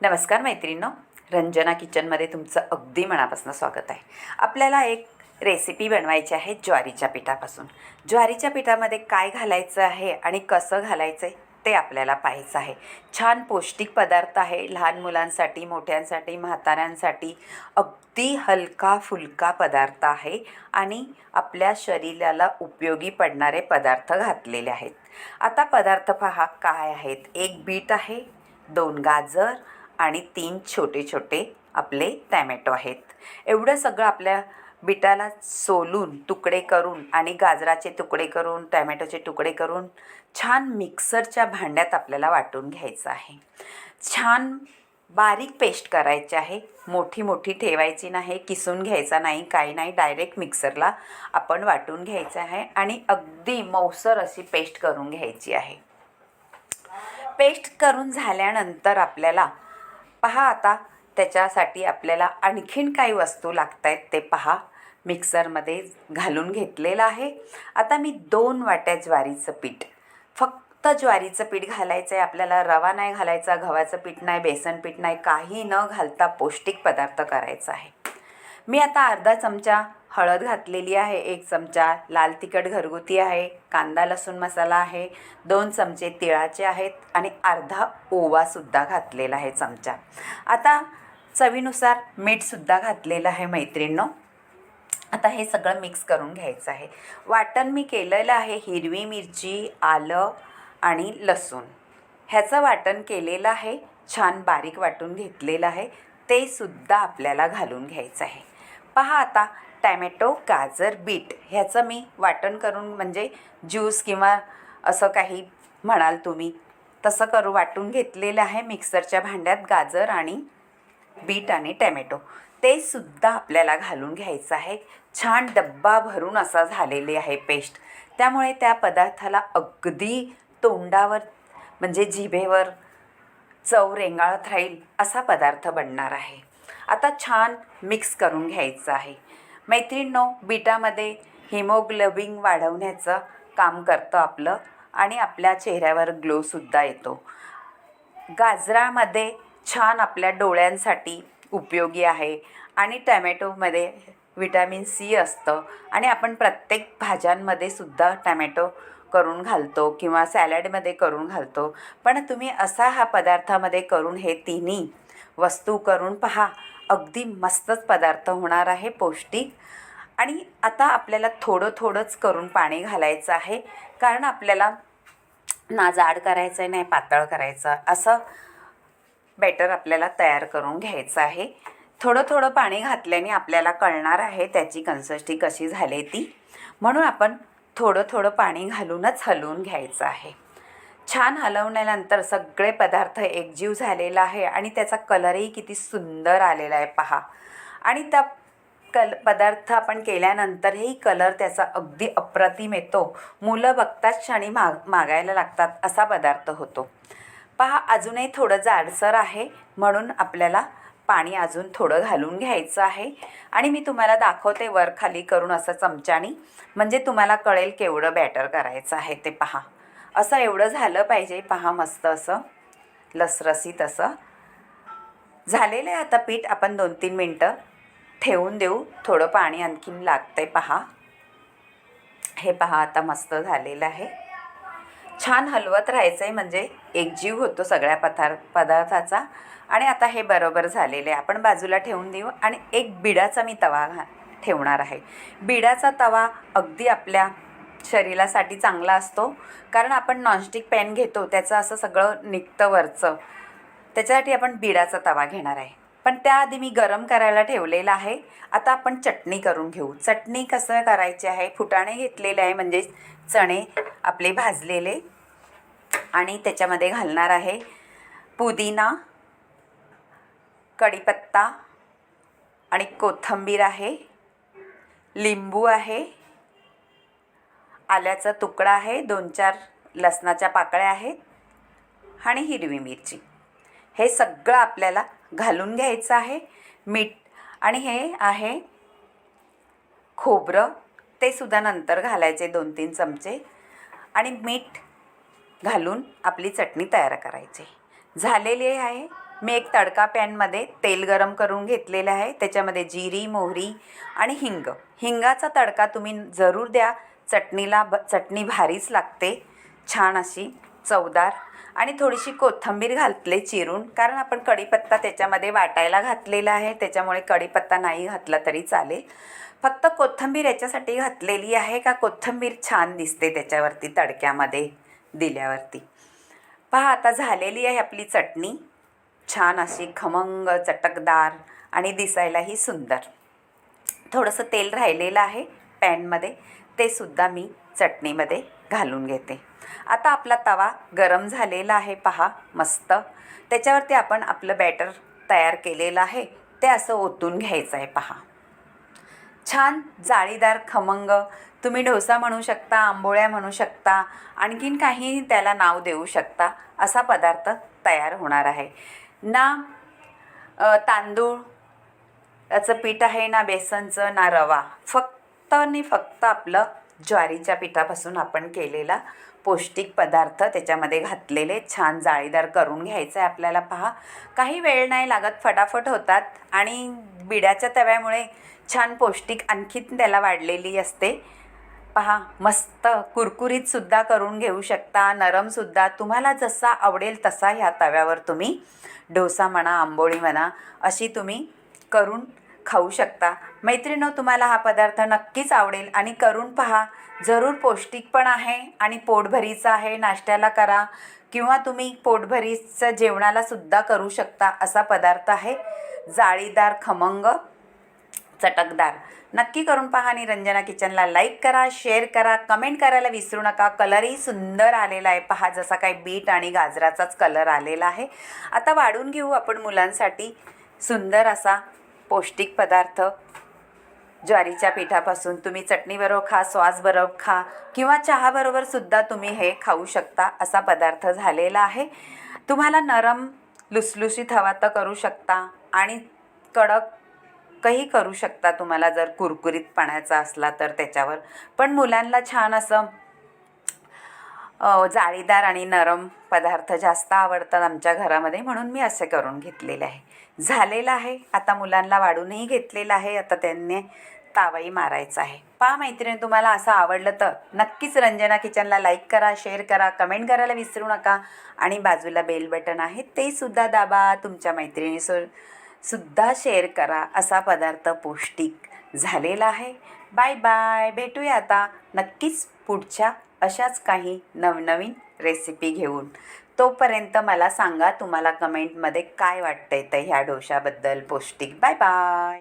नमस्कार मैत्रिणींनो. रंजना किचनमध्ये तुमचं अगदी मनापासून स्वागत आहे. आपल्याला एक रेसिपी बनवायची आहे ज्वारीच्या पिठापासून. ज्वारीच्या पिठामध्ये काय घालायचं आहे आणि कसं घालायचं आहे ते आपल्याला पाहायचं आहे. छान पौष्टिक पदार्थ आहे लहान मुलांसाठी मोठ्यांसाठी म्हाताऱ्यांसाठी. अगदी हलका फुलका पदार्थ आहे आणि आपल्या शरीराला उपयोगी पडणारे पदार्थ घातलेले आहेत. आता पदार्थ पहा काय आहेत. एक बीट आहे दोन गाजर आणि तीन छोटे छोटे आपले टॅमॅटो आहेत. एवढं सगळं आपल्या बिटाला सोलून तुकडे करून आणि गाजराचे तुकडे करून टॅमॅटोचे तुकडे करून छान मिक्सरच्या भांड्यात आपल्याला वाटून घ्यायचं आहे. छान बारीक पेस्ट करायची आहे. मोठी मोठी ठेवायची नाही किसून घ्यायचा नाही काही नाही. डायरेक्ट मिक्सरला आपण वाटून घ्यायचं आहे आणि अगदी मौसर अशी पेस्ट करून घ्यायची आहे. पेस्ट करून झाल्यानंतर आपल्याला पहा आता त्याच्यासाठी आपल्याला आणखीन काही वस्तू लागत आहेत ते पहा. मिक्सरमध्ये घालून घेतलेलं आहे. आता मी दोन वाट्या ज्वारीचं पीठ. फक्त ज्वारीचं पीठ घालायचं आहे आपल्याला रवा नाही घालायचा गव्हाचं पीठ नाही बेसन पीठ नाही काही न घालता पौष्टिक पदार्थ करायचा आहे. मी आता अर्धा चमचा हळद घातलेली आहे एक चमचा लाल तिखट घरगुती आहे कांदा लसूण मसाला आहे दोन चमचे तिळाचे आहेत आणि अर्धा ओवासुद्धा घातलेला आहे चमचा. आता चवीनुसार मीठसुद्धा घातलेलं आहे मैत्रिणींनो. आता हे सगळं मिक्स करून घ्यायचं आहे. वाटण मी केलेलं आहे हिरवी मिरची आलं आणि लसूण. ह्याचं वाटण केलेलं आहे छान बारीक वाटून घेतलेलं आहे ते सुद्धा आपल्याला घालून घ्यायचं आहे. पहा आता. टॅमॅटो गाजर बीट ह्याचं मी वाटण करून म्हणजे ज्यूस किंवा असं काही म्हणाल तुम्ही. तसं करू वाटून घेतलेलं आहे मिक्सरच्या भांड्यात गाजर आणि बीट आणि टॅमॅटो. ते सुद्धा आपल्याला घालून घ्यायचं आहे. छान डब्बा भरून असा झालेले आहे पेस्ट. त्यामुळे त्या पदार्थाला अगदी तोंडावर म्हणजे जिभेवर चव रेंगाळत राहील असा पदार्थ बनणार आहे. आता छान मिक्स करून घ्यायचं आहे. मैत्रिणींनो बीटामध्ये हिमोग्लोबिन वाढवण्याचं काम करतं आपलं आणि आपल्या चेहऱ्यावर ग्लोसुद्धा येतो. गाजरामध्ये छान आपल्या डोळ्यांसाठी उपयोगी आहे आणि टॅमॅटोमध्ये विटॅमिन सी असतं आणि आपण प्रत्येक भाज्यांमध्ये सुद्धा टॅमॅटो करून घालतो किंवा सॅलडमध्ये करून घालतो. पण तुम्ही असा हा पदार्थामध्ये करून हे तिन्ही वस्तू करून पहा. अगदी मस्तच पदार्थ होणार आहे पौष्टिक. आणि आता आपल्याला थोडं थोडंच करून पाणी घालायचं आहे. कारण आपल्याला ना जाड करायचं आहे नाही पातळ करायचं. असं बॅटर आपल्याला तयार करून घ्यायचं आहे. थोडं थोडं पाणी घातल्याने आपल्याला कळणार आहे त्याची कन्सिस्टी कशी झाली ती. म्हणून आपण थोडं थोडं पाणी घालूनच हलवून घ्यायचं आहे. छान हलवल्यानंतर सगळे पदार्थ एकजीव झालेला आहे आणि त्याचा कलरही किती सुंदर आलेला आहे पहा. आणि त्या कल पदार्थ आपण केल्यानंतरही कलर त्याचा अगदी अप्रतिम येतो. मुलं बघताच क्षणी माग मागायला लागतात असा पदार्थ होतो. पहा अजूनही थोडं जाडसर आहे म्हणून आपल्याला पाणी अजून थोडं घालून घ्यायचं आहे. आणि मी तुम्हाला दाखवते वर खाली करून असं चमच्यानी. म्हणजे तुम्हाला कळेल केवढं बॅटर करायचं आहे ते पहा. असं एवढं झालं पाहिजे. पहा मस्त असं. लसरसीत असं. झालेलं आहे आता पीठ. आपण दोन तीन मिनटं ठेवून देऊ. थोडं पाणी आणखीन लागतंय पहा. हे पहा आता मस्त झालेलं आहे. छान हलवत राहायचं आहे म्हणजे एकजीव होतो सगळ्या पदार पदार्थाचा. आणि आता हे बरोबर झालेलं आहे. आपण बाजूला ठेवून देऊ आणि एक बिडाचा मी तवा घा ठेवणार आहे. बिडाचा तवा अगदी आपल्या शरीरासाठी चांगला असतो. कारण आपण नॉनस्टिक पॅन घेतो त्याचं असं सगळं निघतं वरचं. त्याच्यासाठी आपण बिडाचा तवा घेणार आहे. पण त्याआधी मी गरम करायला ठेवलेला आहे. आता आपण चटणी करून घेऊ. चटणी कसं करायची आहे? फुटाणे घेतलेले आहे म्हणजे चणे आपले भाजलेले. आणि त्याच्यामध्ये घालणार आहे पुदिना कढीपत्ता आणि कोथिंबीर आहे. लिंबू आहे. आल्याचा तुकडा आहे. दोन चार लसणाच्या पाकळ्या आहेत. आणि हिरवी मिरची. हे सगळं आपल्याला घालून घ्यायचं आहे. मीठ आणि हे आहे खोबरं. ते सुद्धा नंतर घालायचे दोन तीन चमचे. आणि मीठ घालून आपली चटणी तयार करायची. झालेली आहे. मी एक तडका पॅनमध्ये तेल गरम करून घेतलेलं आहे. त्याच्यामध्ये जिरी मोहरी आणि हिंग. हिंगाचा तडका तुम्ही जरूर द्या. चटणीला ब चटणी भारीच लागते. छान अशी चवदार. आणि थोडीशी कोथिंबीर घातले चिरून कारण आपण कढीपत्ता त्याच्यामध्ये वाटायला घातलेला आहे त्याच्यामुळे कढीपत्ता नाही घातला तरी चालेल. फक्त कोथिंबीर याच्यासाठी घातलेली आहे का कोथिंबीर छान दिसते त्याच्यावरती तडक्यामध्ये दिल्यावरती. पहा आता झालेली आहे आपली चटणी. छान अशी खमंग चटकदार आणि दिसायलाही सुंदर. थोडंसं तेल राहिलेलं आहे पॅनमध्ये. ते सुद्धा मी चटणीमध्ये घालून घेते. आता आपला तवा गरम झालेला आहे पहा मस्त. त्याच्यावरती आपण आपलं बॅटर तयार केलेलं आहे ते असं ओतून घ्यायचं आहे पहा. छान जाळीदार खमंग. तुम्ही डोसा म्हणू शकता आंबोळ्या म्हणू शकता आणखीन काही त्याला नाव देऊ शकता असा पदार्थ तयार होणार आहे. ना तांदूळ याचं पीठ आहे ना बेसनचं ना रवा. फक्त आणि फक्त आपलं ज्वारीच्या पिठापासून आपण केलेला पौष्टिक पदार्थ त्याच्यामध्ये घातलेले छान जाळीदार करून घ्यायचं आहे आपल्याला. पहा काही वेळ नाही लागत फटाफट होतात आणि बिड्याच्या तव्यामुळे छान पौष्टिक आणखीन त्याला वाढलेली असते. पहा मस्त कुरकुरीतसुद्धा करून घेऊ शकता नरमसुद्धा तुम्हाला जसा आवडेल तसा ह्या तव्यावर तुम्ही डोसा म्हणा आंबोळी म्हणा अशी तुम्ही करून खाऊ शकता. मैत्रिणो तुम्हाला हा पदार्थ नक्कीच आवडेल आणि करून पहा. जरूर पौष्टिक पण आहे आणि पोटभरीचा आहे. नाश्त्याला करा किंवा तुम्ही पोटभरीचं जेवणालासुद्धा करू शकता असा पदार्थ आहे. जाळीदार खमंग चटकदार. नक्की करून पहा आणि रंजना किचनला लाईक करा शेअर करा कमेंट करायला विसरू नका. कलरही सुंदर आलेला आहे. पहा जसा काही बीट आणि गाजराचाच कलर आलेला आहे. आता वाढून घेऊ आपण मुलांसाठी सुंदर असा पौष्टिक पदार्थ. ज्वारीच्या पिठापासून तुम्ही चटणीबरोबर खा सॉसबरोबर खा किंवा चहाबरोबर सुद्धा तुम्ही हे खाऊ शकता असा पदार्थ झालेला आहे. तुम्हाला नरम लुसलुशीत हवा तर करू शकता आणि कडक काही करू शकता तुम्हाला जर कुरकुरीत पाण्याचा असला तर त्याच्यावर. पण मुलांना छान असं जाळीदार आणि नरम पदार्थ जास्त आवडतात आमच्या घरामध्ये म्हणून मी असे करून घेतलेले आहे. झालेलं आहे. आता मुलांना वाढूनही घेतलेलं आहे. आता त्यांनी तावाई मारायचा आहे. पहा मैत्रिणी तुम्हाला असं आवडलं तर नक्कीच रंजना किचनला लाईक करा शेअर करा कमेंट करायला विसरू नका. आणि बाजूला बेल बटन आहे ते सुद्धा दाबा. तुमच्या मैत्रिणीसो सुद्धा शेअर करा. असा पदार्थ पौष्टिक झालेला आहे. बाय बाय भेटूया आता नक्कीच पुढच्या अशाच काही नवनवीन रेसिपी घेऊन. तोपर्यंत मला सांगा तुम्हाला कमेंटमध्ये काय वाटतंय तर ह्या डोशाबद्दल पौष्टिक. Bye bye